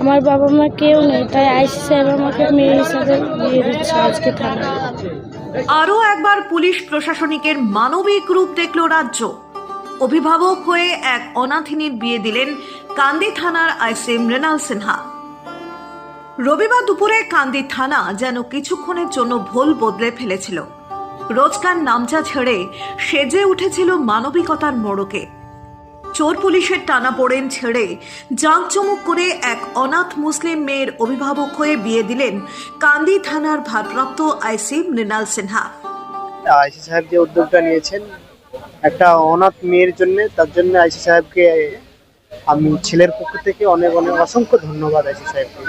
আমার বাবা মা কেউ নেই, তাই আইসি সাহেব আমাকে মেয়ে হিসাবে বিয়ে দিচ্ছে আজকে থানায়। আরও একবার পুলিশ প্রশাসনিকের মানবিক রূপ দেখল রাজ্য। অভিভাবক হয়ে এক অনাথিনীর বিয়ে দিলেন কান্দি থানার আইসি মৃণাল সিনহা। রবিবার দুপুরে কান্দি থানা যেন কিছুক্ষণের জন্য ভুল বদলে ফেলেছিল। রোজকার নামচা ছেড়ে সেজে উঠেছিল মানবিকতার মোড়কে। চোর পুলিশের টানা পড়েন ছেড়ে জাঁকজমক করে এক অনাথ মুসলিম মেয়ের অভিভাবক হয়ে বিয়ে দিলেন কান্দি থানার ভারপ্রাপ্ত আইসি মৃণাল সিনহা। আইসি সাহেব যে উদ্যোগটা নিয়েছেন, একটা অনাথ মেয়ের জন্য, তার জন্য আইসি সাহেবকে আমি ছেলের পক্ষ থেকে অনেক অনেক অসংখ্য ধন্যবাদ আইসি সাহেবকে।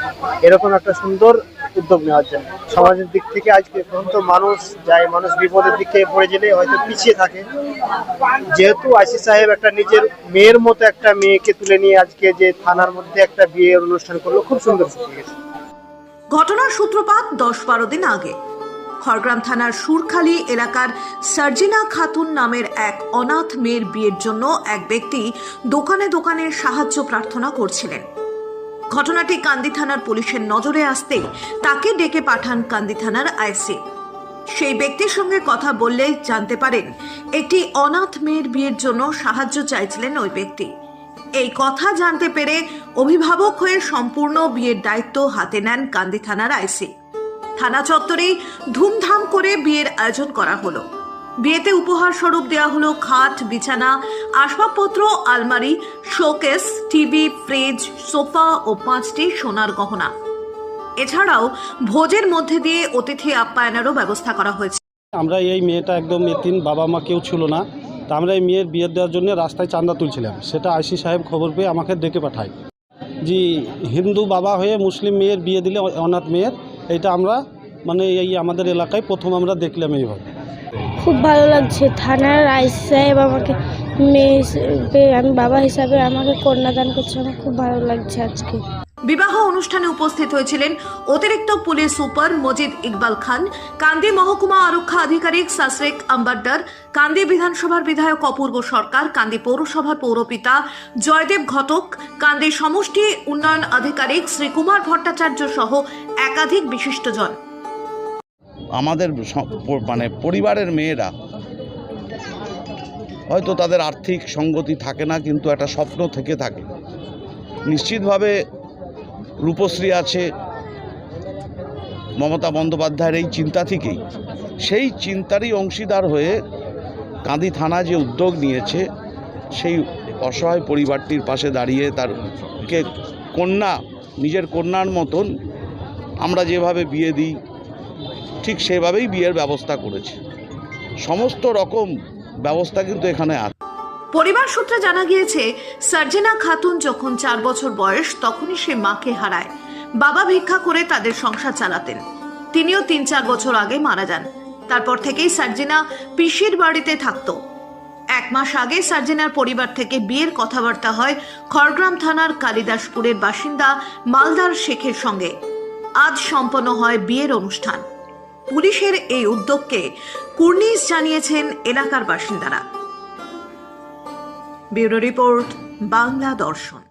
এরকম একটা সুন্দর উদ্যোগ নেওয়ার জন্য। সমাজের দিক থেকে আজকে পর্যন্ত মানুষ যায়, মানুষ বিপদের দিক থেকে পড়ে গেলে হয়তো পিছিয়ে থাকে। যেহেতু আইসি সাহেব একটা নিজের মেয়ের মতো একটা মেয়েকে তুলে নিয়ে আজকে যে থানার মধ্যে একটা বিয়ের অনুষ্ঠান করল, খুব সুন্দর ঘটনার সূত্রপাত দশ বারো দিন আগে। খড়গ্রাম থানার সুরখালী এলাকার সার্জিনা খাতুন নামের এক অনাথ মেয়ের বিয়ের জন্য এক ব্যক্তি দোকানে দোকানে সাহায্য প্রার্থনা করছিলেন। ঘটনাটি কান্দি থানার পুলিশের নজরে আসতে তাকে ডেকে পাঠান কান্দি থানার আইসি। সেই ব্যক্তির সঙ্গে কথা বললেই জানতে পারেন, একটি অনাথ মেয়ের বিয়ের জন্য সাহায্য চাইছিলেন ওই ব্যক্তি। এই কথা জানতে পেরে অভিভাবক হয়ে সম্পূর্ণ বিয়ের দায়িত্ব হাতে নেন কান্দি থানার আইসি। থানা চত্বরেই ধুমধাম করে বিয়ের আয়োজন করা হলো। বিয়েতে উপহার স্বরূপ দেওয়া হলো খাট, বিছানা, আসবাবপত্র, আলমারি, শোকেস, টিভি, ফ্রিজ, সোফা ও পাঁচটি সোনার গহনা। এছাড়াও ভোজের মধ্যে দিয়ে অতিথি আপ্যায়নেরও ব্যবস্থা করা হয়েছে। আমরা এই মেয়েটা একদম এতিম, বাবা মা কেউ ছিল না। তা আমরা এই মেয়ের বিয়ে দেওয়ার জন্য রাস্তায় চাঁদা তুলছিলাম। সেটা আইসি সাহেব খবর পেয়ে আমাকে ডেকে পাঠায়। জি, হিন্দু বাবা হয়ে মুসলিম মেয়ের বিয়ে দিলে অনাথ মেয়ের, এটা আমরা মানে এই আমাদের এলাকায় প্রথম আমরা দেখলাম এইভাবে। খুব ভালো লাগছে। থানার আইসি সাহেব আমাকে মেয়ে আমি বাবা হিসাবে আমাকে কন্যাদান করছে, আমার খুব ভালো লাগছে আজকে। বিবাহ অনুষ্ঠানে উপস্থিত হয়েছিলেন অতিরিক্ত পুলিশ সুপার মজিদ ইকবাল খান, কান্দি মহকুমা আরক্ষা আধিকারিক সাসরেক আম্বাড্ডার কান্দি বিধানসভার বিধায়ক অপূর্ব সরকার, কান্দি পৌরসভার পৌরপিতা জয়দেব ঘটক, কান্দি সমষ্টি উন্নয়ন আধিকারিক শ্রীকুমার ভট্টাচার্য সহ একাধিক বিশিষ্টজন। আমাদের মানে পরিবারের মেয়েরা হয়তো তাদের আর্থিক সঙ্গতি থাকে না, কিন্তু একটা স্বপ্ন থেকে থাকে। নিশ্চিতভাবে রূপশ্রী আছে মমতা বন্দ্যোপাধ্যায়ের এই চিন্তা থেকেই। সেই চিন্তারই অংশীদার হয়ে কাঁদি থানা যে উদ্যোগ নিয়েছে, সেই অসহায় পরিবারটির পাশে দাঁড়িয়ে তারকে কন্যা, নিজের কন্যার মতন আমরা যেভাবে বিয়ে দিই ঠিক সেভাবেই বিয়ের ব্যবস্থা করেছে। সমস্ত রকম ব্যবস্থা কিন্তু এখানে আছে। পরিবার সূত্রে জানা গিয়েছে, সার্জেনা খাতুন যখন চার বছর বয়স, তখনই সে মাকে হারায়। বাবা ভিক্ষা করে তাদের সংসার চালাতেন। তিনিও তিন চার বছর আগে মারা যান। তারপর থেকেই সার্জেনা পিসির বাড়িতে থাকতো। এক মাস আগে সার্জেনার পরিবার থেকে বিয়ের কথাবার্তা হয় খড়গ্রাম থানার কালিদাসপুরের বাসিন্দা মালদার শেখের সঙ্গে। আজ সম্পন্ন হয় বিয়ের অনুষ্ঠান। পুলিশের এই উদ্যোগকে কুর্নিশ জানিয়েছেন এলাকার বাসিন্দারা। ব্যুরো রিপোর্ট বাংলা দর্শন।